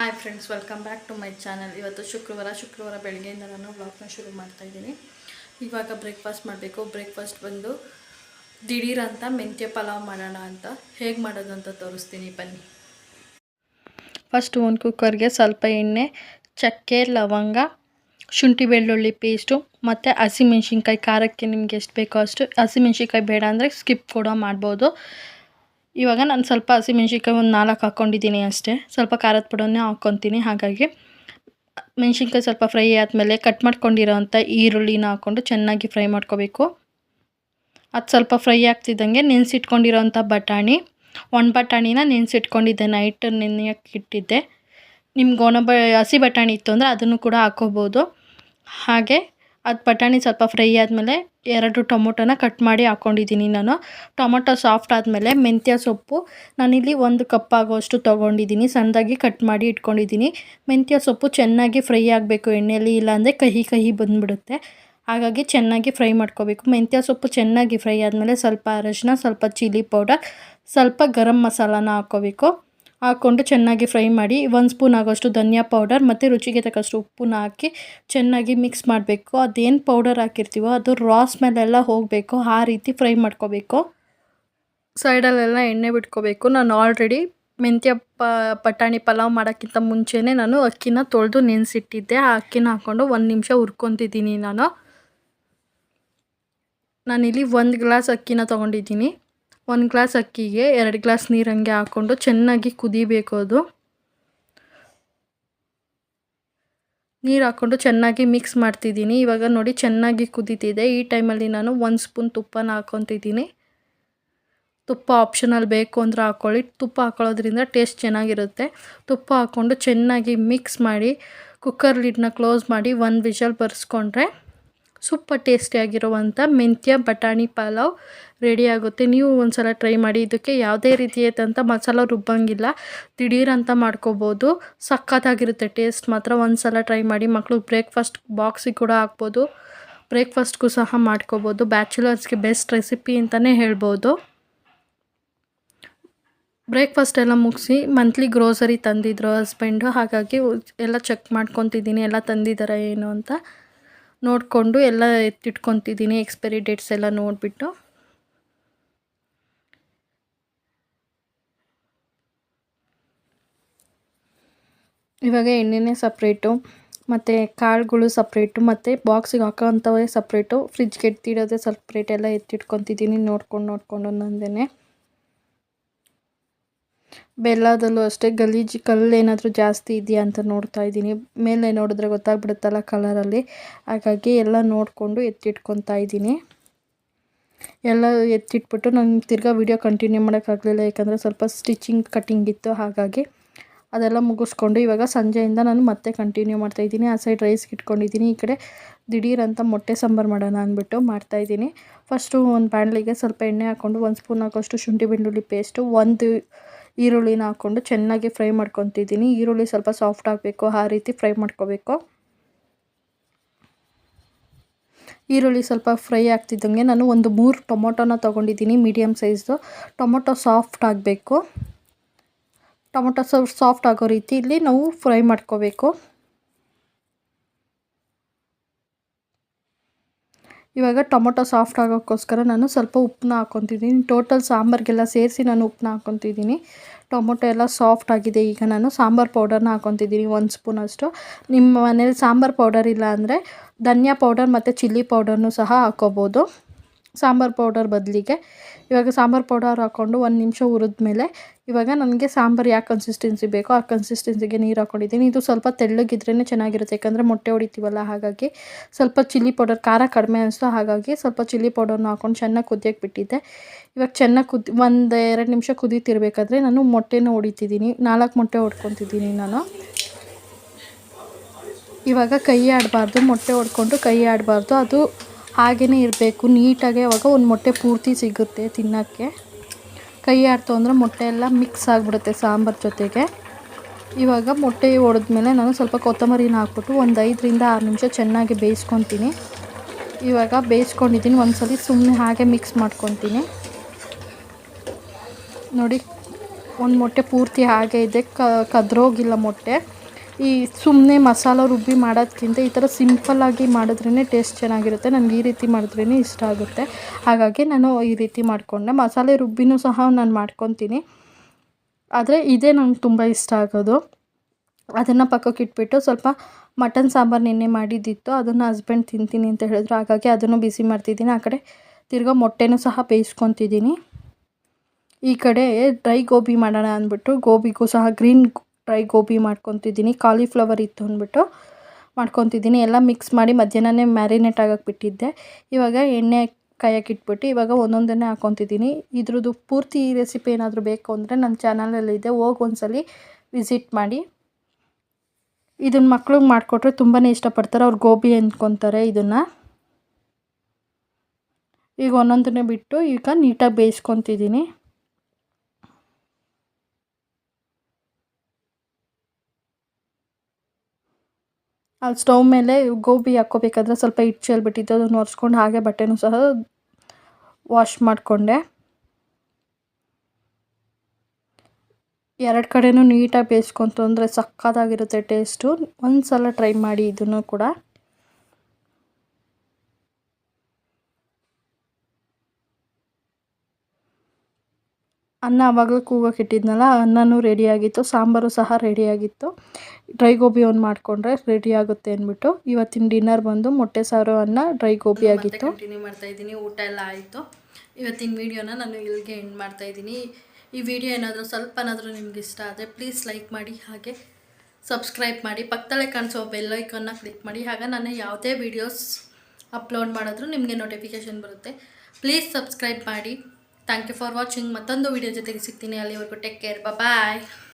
Hi friends welcome back to my channel ಇವತ್ತು ಶುಕ್ರವಾರ ಶುಕ್ರವಾರ ಬೆಳಗ್ಗೆಯಿಂದ ನಾನು ಬ್ಲಾಗ್ನ ಶುರು ಮಾಡ್ತಾ ಇದ್ದೀನಿ. ಇವಾಗ ಬ್ರೇಕ್ಫಾಸ್ಟ್ ಮಾಡಬೇಕು. ಬ್ರೇಕ್ಫಾಸ್ಟ್ ಬಂದು ದಿಢೀರಂತ ಮೆಂತ್ಯ ಪಲಾವ್ ಮಾಡೋಣ ಅಂತ. ಹೇಗೆ ಮಾಡೋದು ಅಂತ ತೋರಿಸ್ತೀನಿ, ಬನ್ನಿ. ಫಸ್ಟ್ ಒಂದು ಕುಕ್ಕರ್ಗೆ ಸ್ವಲ್ಪ ಎಣ್ಣೆ, ಚಕ್ಕೆ, ಲವಂಗ, ಶುಂಠಿ ಬೆಳ್ಳುಳ್ಳಿ ಪೇಸ್ಟು ಮತ್ತು ಹಸಿಮೆಣ್ಸಿನ್ಕಾಯಿ. ಖಾರಕ್ಕೆ ನಿಮ್ಗೆ ಎಷ್ಟು ಬೇಕೋ ಅಷ್ಟು ಹಸಿಮೆಣ್ಸಿನ್ಕಾಯಿ ಬೇಡ ಅಂದರೆ ಸ್ಕಿಪ್ ಕೂಡ ಮಾಡ್ಬೋದು. ಇವಾಗ ನಾನು ಸ್ವಲ್ಪ ಹಸಿಮೆಣ್ಸಿನ್ಕಾಯಿ ಒಂದು ನಾಲ್ಕು ಹಾಕ್ಕೊಂಡಿದ್ದೀನಿ ಅಷ್ಟೇ. ಸ್ವಲ್ಪ ಖಾರದ ಪುಡನ್ನೇ ಹಾಕ್ಕೊತೀನಿ. ಹಾಗಾಗಿ ಮೆಣ್ಸಿನ್ಕಾಯಿ ಸ್ವಲ್ಪ ಫ್ರೈ ಆದಮೇಲೆ ಕಟ್ ಮಾಡ್ಕೊಂಡಿರೋಂಥ ಈರುಳ್ಳಿನ ಹಾಕ್ಕೊಂಡು ಚೆನ್ನಾಗಿ ಫ್ರೈ ಮಾಡ್ಕೋಬೇಕು. ಅದು ಸ್ವಲ್ಪ ಫ್ರೈ ಆಗ್ತಿದ್ದಂಗೆ ನೆನೆಸಿಟ್ಕೊಂಡಿರೋಂಥ ಬಟಾಣಿ. ಒಣ ಬಟಾಣಿನ ನೆನೆಸಿಟ್ಕೊಂಡಿದ್ದೆ. ನೈಟ್ ನೆನೆಯಕ್ಕೆ ಇಟ್ಟಿದ್ದೆ ನಿಮ್ಗೆ ಒಣ ಬ ಹಸಿ ಬಟಾಣಿ ಇತ್ತು ಅಂದರೆ ಅದನ್ನು ಕೂಡ ಹಾಕ್ಕೋಬೋದು. ಹಾಗೆ ಅದು ಬಟಾಣಿ ಸ್ವಲ್ಪ ಫ್ರೈ ಆದಮೇಲೆ ಎರಡು ಟೊಮೊಟೊನ ಕಟ್ ಮಾಡಿ ಹಾಕ್ಕೊಂಡಿದ್ದೀನಿ ನಾನು. ಟೊಮೊಟೊ ಸಾಫ್ಟ್ ಆದಮೇಲೆ ಮೆಂತ್ಯ ಸೊಪ್ಪು. ನಾನಿಲ್ಲಿ ಒಂದು ಕಪ್ ಆಗೋಷ್ಟು ತೊಗೊಂಡಿದ್ದೀನಿ. ಸಣ್ಣದಾಗಿ ಕಟ್ ಮಾಡಿ ಇಟ್ಕೊಂಡಿದ್ದೀನಿ. ಮೆಂತ್ಯ ಸೊಪ್ಪು ಚೆನ್ನಾಗಿ ಫ್ರೈ ಆಗಬೇಕು ಎಣ್ಣೆಯಲ್ಲಿ ಇಲ್ಲಾಂದರೆ ಕಹಿ ಕಹಿ ಬಂದುಬಿಡುತ್ತೆ. ಹಾಗಾಗಿ ಚೆನ್ನಾಗಿ ಫ್ರೈ ಮಾಡ್ಕೋಬೇಕು. ಮೆಂತ್ಯ ಸೊಪ್ಪು ಚೆನ್ನಾಗಿ ಫ್ರೈ ಆದಮೇಲೆ ಸ್ವಲ್ಪ ಅರಶಿನ, ಸ್ವಲ್ಪ ಚಿಲ್ಲಿ ಪೌಡರ್, ಸ್ವಲ್ಪ ಗರಂ ಮಸಾಲಾನ ಹಾಕ್ಕೋಬೇಕು ಹಾಕ್ಕೊಂಡು ಚೆನ್ನಾಗಿ ಫ್ರೈ ಮಾಡಿ ಒಂದು ಸ್ಪೂನ್ ಆಗೋಷ್ಟು ಧನಿಯಾ ಪೌಡರ್ ಮತ್ತು ರುಚಿಗೆ ತಕ್ಕಷ್ಟು ಉಪ್ಪನ್ನ ಹಾಕಿ ಚೆನ್ನಾಗಿ ಮಿಕ್ಸ್ ಮಾಡಬೇಕು. ಅದೇನು ಪೌಡರ್ ಹಾಕಿರ್ತೀವೋ ಅದು ರಾಸ್ ಮೇಲೆಲ್ಲ ಹೋಗಬೇಕು. ಆ ರೀತಿ ಫ್ರೈ ಮಾಡ್ಕೋಬೇಕು. ಸೈಡಲ್ಲೆಲ್ಲ ಎಣ್ಣೆ ಬಿಟ್ಕೋಬೇಕು. ನಾನು ಆಲ್ರೆಡಿ ಮೆಂತ್ಯ ಪ ಬಟಾಣಿ ಪಲಾವ್ ಮಾಡೋಕ್ಕಿಂತ ಮುಂಚೆನೇ ನಾನು ಅಕ್ಕಿನ ತೊಳೆದು ನೆನೆಸಿಟ್ಟಿದ್ದೆ. ಆ ಅಕ್ಕಿನ ಹಾಕ್ಕೊಂಡು ಒಂದು ನಿಮಿಷ ಹುರ್ಕೊತಿದ್ದೀನಿ ನಾನು. ನಾನಿಲ್ಲಿ ಒಂದು ಗ್ಲಾಸ್ ಅಕ್ಕಿನ ತೊಗೊಂಡಿದ್ದೀನಿ. ಒಂದು ಗ್ಲಾಸ್ ಅಕ್ಕಿಗೆ ಎರಡು ಗ್ಲಾಸ್ ನೀರು ಹಂಗೆ ಹಾಕ್ಕೊಂಡು ಚೆನ್ನಾಗಿ ಕುದಿಬೇಕು ಅದು. ನೀರು ಹಾಕ್ಕೊಂಡು ಚೆನ್ನಾಗಿ ಮಿಕ್ಸ್ ಮಾಡ್ತಿದ್ದೀನಿ. ಇವಾಗ ನೋಡಿ ಚೆನ್ನಾಗಿ ಕುದೀತಿದೆ. ಈ ಟೈಮಲ್ಲಿ ನಾನು ಒಂದು ಸ್ಪೂನ್ ತುಪ್ಪನ ಹಾಕ್ಕೊತಿದ್ದೀನಿ ತುಪ್ಪ ಆಪ್ಷನಲ್ ಬೇಕು ಅಂದ್ರೆ ಹಾಕ್ಕೊಳ್ಳಿ ತುಪ್ಪ ಹಾಕೊಳ್ಳೋದ್ರಿಂದ ಟೇಸ್ಟ್ ಚೆನ್ನಾಗಿರುತ್ತೆ. ತುಪ್ಪ ಹಾಕ್ಕೊಂಡು ಚೆನ್ನಾಗಿ ಮಿಕ್ಸ್ ಮಾಡಿ ಕುಕ್ಕರ್ ಲಿಡ್ನ ಕ್ಲೋಸ್ ಮಾಡಿ, ಒಂದು ವಿಷಲ್ ಬರ್ಸ್ಕೊಂಡ್ರೆ ಸೂಪರ್ ಟೇಸ್ಟಿಯಾಗಿರುವಂಥ ಮೆಂತ್ಯ ಬಟಾಣಿ ಪಲಾವ್ ರೆಡಿಯಾಗುತ್ತೆ ನೀವು ಒಂದು ಸಲ ಟ್ರೈ ಮಾಡಿ ಇದಕ್ಕೆ ಯಾವುದೇ ರೀತಿಯಾದಂಥ ಮಸಾಲ ರುಬ್ಬಂಗಿಲ್ಲ ದಿಢೀರಂತ ಮಾಡ್ಕೋಬೋದು. ಸಖತ್ತಾಗಿರುತ್ತೆ ಟೇಸ್ಟ್ ಮಾತ್ರ. ಒಂದು ಸಲ ಟ್ರೈ ಮಾಡಿ ಮಕ್ಕಳು ಬ್ರೇಕ್ಫಾಸ್ಟ್ ಬಾಕ್ಸಿಗೆ ಕೂಡ ಹಾಕ್ಬೋದು. ಬ್ರೇಕ್ಫಾಸ್ಟ್ಗೂ ಸಹ ಮಾಡ್ಕೋಬೋದು. ಬ್ಯಾಚುಲರ್ಸ್ಗೆ ಬೆಸ್ಟ್ ರೆಸಿಪಿ ಅಂತಲೇ ಹೇಳ್ಬೋದು. ಬ್ರೇಕ್ಫಾಸ್ಟ್ ಎಲ್ಲ ಮುಗಿಸಿ ಮಂತ್ಲಿ ಗ್ರೋಸರಿ ತಂದಿದ್ರು ಹಸ್ಬೆಂಡು ಹಾಗಾಗಿ ಎಲ್ಲ ಚೆಕ್ ಮಾಡ್ಕೊತಿದ್ದೀನಿ. ಎಲ್ಲ ತಂದಿದ್ದಾರೆ ಏನು ಅಂತ. ನೋಡಿಕೊಂಡು ಎಲ್ಲ ಎತ್ತಿಟ್ಕೊತಿದ್ದೀನಿ ಎಕ್ಸ್ಪೈರಿ ಡೇಟ್ಸ್ ಎಲ್ಲ ನೋಡಿಬಿಟ್ಟು. ಇವಾಗ ಎಣ್ಣೆನೇ ಸಪ್ರೇಟು ಮತ್ತು ಕಾಳುಗಳು ಸಪ್ರೇಟು ಮತ್ತು ಬಾಕ್ಸಿಗೆ ಹಾಕೋವಂಥವೇ ಸಪ್ರೇಟು ಫ್ರಿಜ್ಗೆ ಎತ್ತಿಡೋದೇ ಸಪ್ರೇಟ್ ಎಲ್ಲ ಎತ್ತಿಟ್ಕೊತಿದ್ದೀನಿ ನೋಡ್ಕೊಂಡು ನೋಡ್ಕೊಂಡು ನಂದೇ ಬೆಲ್ಲದಲ್ಲೂ ಅಷ್ಟೇ, ಗಲೀಜು ಕಲ್ಲು ಏನಾದರೂ ಜಾಸ್ತಿ ಇದೆಯಾ ಅಂತ ನೋಡ್ತಾ ಇದ್ದೀನಿ. ಮೇಲೆ ನೋಡಿದ್ರೆ ಗೊತ್ತಾಗ್ಬಿಡುತ್ತಲ್ಲ ಕಲರಲ್ಲಿ. ಹಾಗಾಗಿ ಎಲ್ಲ ನೋಡಿಕೊಂಡು ಎತ್ತಿಟ್ಕೊತಾ ಇದ್ದೀನಿ. ಎಲ್ಲ ಎತ್ತಿಟ್ಬಿಟ್ಟು ನಂಗೆ ತಿರ್ಗಾ ವಿಡಿಯೋ ಕಂಟಿನ್ಯೂ ಮಾಡೋಕ್ಕಾಗಲಿಲ್ಲ ಯಾಕಂದರೆ ಸ್ವಲ್ಪ ಸ್ಟಿಚಿಂಗ್ ಕಟ್ಟಿಂಗ್ ಇತ್ತು, ಹಾಗಾಗಿ ಅದೆಲ್ಲ ಮುಗಿಸ್ಕೊಂಡು ಇವಾಗ ಸಂಜೆಯಿಂದ ನಾನು ಮತ್ತೆ ಕಂಟಿನ್ಯೂ ಮಾಡ್ತಾ ಇದ್ದೀನಿ. ಆ ಸೈಡ್ ರೈಸ್ ಇಟ್ಕೊಂಡಿದ್ದೀನಿ. ಈ ಕಡೆ ದಿಢೀರ್ ಅಂತ ಮೊಟ್ಟೆ ಸಾಂಬಾರು ಮಾಡೋಣ ಅಂದ್ಬಿಟ್ಟು ಮಾಡ್ತಾಯಿದ್ದೀನಿ ಫಸ್ಟು ಒಂದು ಬಾಣಲಿಗೆ ಸ್ವಲ್ಪ ಎಣ್ಣೆ ಹಾಕ್ಕೊಂಡು ಒಂದು ಸ್ಪೂನ್ ಹಾಕೋಷ್ಟು ಶುಂಠಿ ಬೆಳ್ಳುಳ್ಳಿ ಪೇಸ್ಟು, ಒಂದು ಈರುಳ್ಳಿನ ಹಾಕ್ಕೊಂಡು ಚೆನ್ನಾಗಿ ಫ್ರೈ ಮಾಡ್ಕೊತಿದ್ದೀನಿ. ಈರುಳ್ಳಿ ಸ್ವಲ್ಪ ಸಾಫ್ಟ್ ಆಗಬೇಕು, ಆ ರೀತಿ ಫ್ರೈ ಮಾಡ್ಕೋಬೇಕು. ಈರುಳ್ಳಿ ಸ್ವಲ್ಪ ಫ್ರೈ ಆಗ್ತಿದ್ದಂಗೆ ನಾನು ಒಂದು ಮೂರು ಟೊಮೊಟೊನ ತೊಗೊಂಡಿದ್ದೀನಿ ಮೀಡಿಯಮ್ ಸೈಜ್ದು. ಟೊಮೊಟೊ ಸಾಫ್ಟ್ ಆಗಬೇಕು. ಟೊಮೊಟೊ ಸಾಫ್ಟ್ ಆಗೋ ರೀತಿ ಇಲ್ಲಿ ನಾವು ಫ್ರೈ ಮಾಡ್ಕೋಬೇಕು. ಇವಾಗ ಟೊಮೊಟೊ ಸಾಫ್ಟ್ ಆಗೋಕ್ಕೋಸ್ಕರ ನಾನು ಸ್ವಲ್ಪ ಉಪ್ಪನ್ನ ಹಾಕ್ಕೊತಿದ್ದೀನಿ. ಟೋಟಲ್ ಸಾಂಬಾರಿಗೆಲ್ಲ ಸೇರಿಸಿ ನಾನು ಉಪ್ಪನ್ನ ಹಾಕ್ಕೊತಿದ್ದೀನಿ. ಟೊಮೊಟೊ ಎಲ್ಲ ಸಾಫ್ಟ್ ಆಗಿದೆ. ಈಗ ನಾನು ಸಾಂಬಾರು ಪೌಡರ್ನ ಹಾಕ್ಕೊತಿದ್ದೀನಿ ಒಂದು ಸ್ಪೂನಷ್ಟು ನಿಮ್ಮ ಮನೇಲಿ ಸಾಂಬಾರು ಪೌಡರ್ ಇಲ್ಲ ಅಂದರೆ ಧನಿಯಾ ಪೌಡರ್ ಮತ್ತು ಚಿಲ್ಲಿ ಪೌಡರ್ನು ಸಹ ಹಾಕ್ಕೋಬೋದು. ಸಾಂಬಾರು ಪೌಡರ್ ಬದಲಿಗೆ. ಇವಾಗ ಸಾಂಬಾರು ಪೌಡರ್ ಹಾಕ್ಕೊಂಡು ಒಂದು ನಿಮಿಷ ಹುರಿದ್ಮೇಲೆ ಇವಾಗ ನನಗೆ ಸಾಂಬಾರು ಯಾವ ಕನ್ಸಿಸ್ಟೆನ್ಸಿ ಬೇಕೋ ಆ ಕನ್ಸಿಸ್ಟೆನ್ಸಿಗೆ ನೀರು ಹಾಕ್ಕೊಂಡಿದ್ದೀನಿ ಇದು ಸ್ವಲ್ಪ ತೆಳ್ಳಗಿದ್ರೇ ಚೆನ್ನಾಗಿರುತ್ತೆ. ಯಾಕಂದರೆ ಮೊಟ್ಟೆ ಹೊಡಿತೀವಲ್ಲ, ಹಾಗಾಗಿ ಸ್ವಲ್ಪ ಚಿಲ್ಲಿ ಪೌಡರ್ ಖಾರ ಕಡಿಮೆ ಅನಿಸ್ತು, ಹಾಗಾಗಿ ಸ್ವಲ್ಪ ಚಿಲ್ಲಿ ಪೌಡರ್ನ ಹಾಕ್ಕೊಂಡು ಚೆನ್ನಾಗಿ ಕುದಿಯಕ್ಕೆ ಬಿಟ್ಟಿದ್ದೆ. ಇವಾಗ ಚೆನ್ನಾಗಿ ಕುದಿ, ಒಂದು ಎರಡು ನಿಮಿಷ ಕುದೀತಿರ್ಬೇಕಾದ್ರೆ ನಾನು ಮೊಟ್ಟೆನ ಹೊಡಿತಿದ್ದೀನಿ. ನಾಲ್ಕು ಮೊಟ್ಟೆ ಹೊಡ್ಕೊತಿದ್ದೀನಿ ನಾನು. ಇವಾಗ ಕೈ ಆಡಬಾರ್ದು. ಮೊಟ್ಟೆ ಹೊಡ್ಕೊಂಡು ಕೈ ಆಡಬಾರ್ದು. ಅದು ಹಾಗೇ ಇರಬೇಕು. ನೀಟಾಗಿ ಅವಾಗ ಒಂದು ಮೊಟ್ಟೆ ಪೂರ್ತಿ ಸಿಗುತ್ತೆ ತಿನ್ನೋಕ್ಕೆ. ಕೈ ಆಡ್ತು ಅಂದರೆ ಮೊಟ್ಟೆ ಎಲ್ಲ ಮಿಕ್ಸ್ ಆಗಿಬಿಡುತ್ತೆ ಸಾಂಬಾರು ಜೊತೆಗೆ. ಇವಾಗ ಮೊಟ್ಟೆ ಹೊಡೆದ್ಮೇಲೆ ನಾನು ಸ್ವಲ್ಪ ಕೊತ್ತಂಬರಿನ ಹಾಕ್ಬಿಟ್ಟು ಒಂದು ಐದರಿಂದ ಆರು ನಿಮಿಷ ಚೆನ್ನಾಗಿ ಬೇಯಿಸ್ಕೊತೀನಿ. ಇವಾಗ ಬೇಯಿಸ್ಕೊಂಡಿದ್ದೀನಿ, ಒಂದ್ಸಲಿ ಸುಮ್ಮನೆ ಹಾಗೆ ಮಿಕ್ಸ್ ಮಾಡ್ಕೊತೀನಿ. ನೋಡಿ, ಒಂದು ಮೊಟ್ಟೆ ಪೂರ್ತಿ ಹಾಗೆ ಇದೆ. ಕದ್ರೋಗಿಲ್ಲ ಮೊಟ್ಟೆ. ಈ ಸುಮ್ಮನೆ ಮಸಾಲ ರುಬ್ಬಿ ಮಾಡೋದಕ್ಕಿಂತ ಈ ಥರ ಸಿಂಪಲ್ಲಾಗಿ ಮಾಡಿದ್ರೇ ಟೇಸ್ಟ್ ಚೆನ್ನಾಗಿರುತ್ತೆ. ನನಗೆ ಈ ರೀತಿ ಮಾಡಿದ್ರೇ ಇಷ್ಟ ಆಗುತ್ತೆ. ಹಾಗಾಗಿ ನಾನು ಈ ರೀತಿ ಮಾಡಿಕೊಂಡೆ. ಮಸಾಲೆ ರುಬ್ಬಿನೂ ಸಹ ನಾನು ಮಾಡ್ಕೊತೀನಿ. ಆದರೆ ಇದೇ ನಂಗೆ ತುಂಬ ಇಷ್ಟ ಆಗೋದು. ಅದನ್ನು ಪಕ್ಕಕ್ಕೆ ಇಟ್ಬಿಟ್ಟು ಸ್ವಲ್ಪ ಮಟನ್ ಸಾಂಬಾರು ನಿನ್ನೆ ಮಾಡಿದ್ದಿತ್ತು. ಅದನ್ನು ಹಸ್ಬೆಂಡ್ ತಿಂತೀನಿ ಅಂತ ಹೇಳಿದ್ರು. ಹಾಗಾಗಿ ಅದನ್ನು ಬಿಸಿ ಮಾಡ್ತಿದ್ದೀನಿ. ಆ ಕಡೆ ತಿರ್ಗಾ ಮೊಟ್ಟೆನೂ ಸಹ ಬೇಯಿಸ್ಕೊತಿದ್ದೀನಿ. ಈ ಕಡೆ ಡ್ರೈ ಗೋಬಿ ಮಾಡೋಣ ಅಂದ್ಬಿಟ್ಟು ಗೋಬಿಗೂ ಸಹ ಗ್ರೀನ್ ಡ್ರೈ ಗೋಬಿ ಮಾಡ್ಕೊತಿದ್ದೀನಿ ಕಾಲಿಫ್ಲವರ್ ಇತ್ತು ಅಂದ್ಬಿಟ್ಟು ಮಾಡ್ಕೊತಿದ್ದೀನಿ. ಎಲ್ಲ ಮಿಕ್ಸ್ ಮಾಡಿ ಮಧ್ಯಾಹ್ನನೇ ಮ್ಯಾರಿನೇಟ್ ಆಗಕ್ಕೆ ಬಿಟ್ಟಿದ್ದೆ. ಇವಾಗ ಎಣ್ಣೆ ಕಾಯಕ್ಕೆ ಇಟ್ಬಿಟ್ಟು ಇವಾಗ ಒಂದೊಂದನ್ನೇ ಹಾಕ್ಕೊತಿದ್ದೀನಿ ಇದ್ರದ್ದು ಪೂರ್ತಿ ರೆಸಿಪಿ ಏನಾದರೂ ಬೇಕು ಅಂದರೆ ನನ್ನ ಚಾನಲಲ್ಲಿದೆ ಹೋಗಿ ಒಂದ್ಸಲಿ ವಿಸಿಟ್ ಮಾಡಿ. ಇದನ್ನ ಮಕ್ಳಿಗೆ ಮಾಡಿಕೊಟ್ರೆ ತುಂಬಾ ಇಷ್ಟಪಡ್ತಾರೆ, ಅವ್ರು ಗೋಬಿ ಅಂದ್ಕೊತಾರೆ ಇದನ್ನು. ಈಗ ಒಂದೊಂದನ್ನೇ ಬಿಟ್ಟು ಈಗ ನೀಟಾಗಿ ಬೇಯಿಸ್ಕೊತಿದ್ದೀನಿ. ಅಲ್ಲಿ ಸ್ಟವ್ ಮೇಲೆ ಗೋಬಿ ಹಾಕ್ಕೋಬೇಕಾದ್ರೆ ಸ್ವಲ್ಪ ಹಿಟ್ಟು ಚೆಲ್ಬಿಟ್ಟಿದ್ದು ಅದನ್ನು ಒರೆಸ್ಕೊಂಡು ಹಾಗೆ ಬಟ್ಟೆನೂ ಸಹ ವಾಶ್ ಮಾಡಿಕೊಂಡೆ. ಎರಡು ಕಡೆಯೂ ನೀಟಾಗಿ ಬೇಯಿಸ್ಕೊಂತು ಅಂದರೆ ಸಕ್ಕತ್ತಾಗಿರುತ್ತೆ ಟೇಸ್ಟು ಒಂದು ಸಲ ಟ್ರೈ ಮಾಡಿ ಇದನ್ನು ಕೂಡ. ಅನ್ನ ಆವಾಗಲೇ ಕೂಗೋಕೆ ಇಟ್ಟಿದ್ನಲ್ಲ ಅನ್ನನೂ ರೆಡಿಯಾಗಿತ್ತು ಸಾಂಬಾರು ಸಹ ರೆಡಿಯಾಗಿತ್ತು ಡ್ರೈ ಗೋಬಿ ಒಂದು ಮಾಡಿಕೊಂಡ್ರೆ ರೆಡಿ ಆಗುತ್ತೆ ಅಂದ್ಬಿಟ್ಟು ಇವತ್ತಿನ ಡಿನ್ನರ್ ಬಂದು ಮೊಟ್ಟೆ ಸಾರು ಅನ್ನ ಡ್ರೈ ಗೋಬಿ ಆಗಿತ್ತು. ಕಂಟಿನ್ಯೂ ಮಾಡ್ತಾ ಇದ್ದೀನಿ ಊಟ ಎಲ್ಲ ಆಯಿತು. ಇವತ್ತಿನ ವೀಡಿಯೋನ ನಾನು ಇಲ್ಲಿಗೆ ಎಂಡ್ ಮಾಡ್ತಾ ಇದ್ದೀನಿ. ಈ ವಿಡಿಯೋ ಏನಾದರೂ ಸ್ವಲ್ಪನಾದರೂ ನಿಮ್ಗೆ ಇಷ್ಟ ಆದರೆ ಪ್ಲೀಸ್ ಲೈಕ್ ಮಾಡಿ ಹಾಗೆ ಸಬ್ಸ್ಕ್ರೈಬ್ ಮಾಡಿ ಪಕ್ಕದಲ್ಲೇ ಕಾಣಿಸೋ ಬೆಲ್ಲೈಕನ್ನ ಕ್ಲಿಕ್ ಮಾಡಿ ಆಗ ನಾನು ಯಾವುದೇ ವೀಡಿಯೋಸ್ ಅಪ್ಲೋಡ್ ಮಾಡಿದ್ರೂ ನಿಮಗೆ ನೋಟಿಫಿಕೇಷನ್ ಬರುತ್ತೆ. ಪ್ಲೀಸ್ ಸಬ್ಸ್ಕ್ರೈಬ್ ಮಾಡಿ. ಥ್ಯಾಂಕ್ ಯು ಫಾರ್ ವಾಚಿಂಗ್ ಮತ್ತೊಂದು ವೀಡಿಯೋ ಜೊತೆಗೆ ಸಿಗ್ತೀನಿ. ಅಲ್ಲಿವರೆಗೂ ಟೇಕ್ ಕೇರ್ ಬಾಯ್